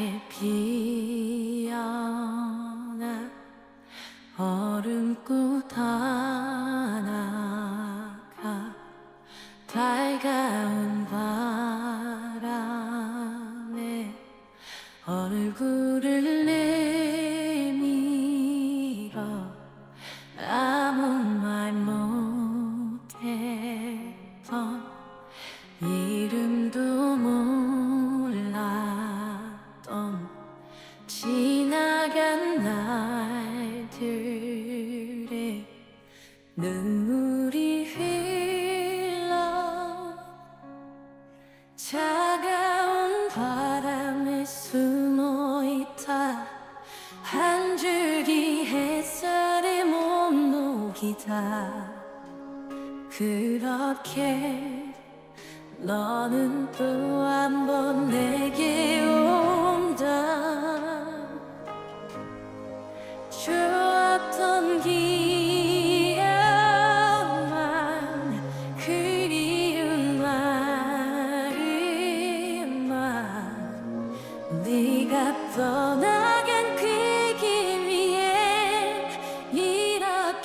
하얗게 피어나 얼음꽃 하나가 달가운 바람에 얼굴을 지나간 날들에 눈물이 흘러 차가운 바람에 숨어 있다. 한 줄기 햇살에 못 녹이다. 그렇게 너는 또 한 번 내게 온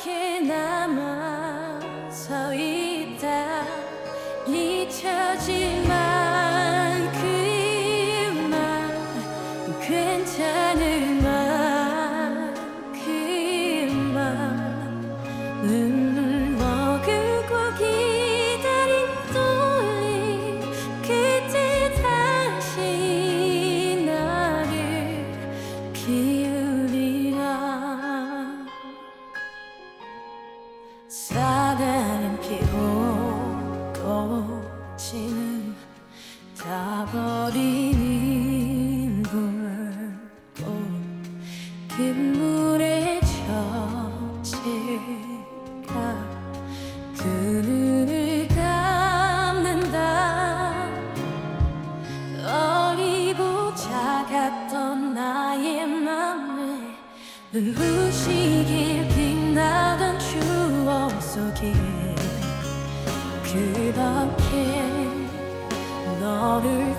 이렇게 남아 서 있다. 잊혀질 만큼만 괜찮을 사랑은 피고 꽃이는 다 버리는 불꽃 빗물에 젖을까? 그 눈을 감는다. 어리고 작았던 나의 맘에 눈부시게 빛나던 추억 속에 그렇게 너를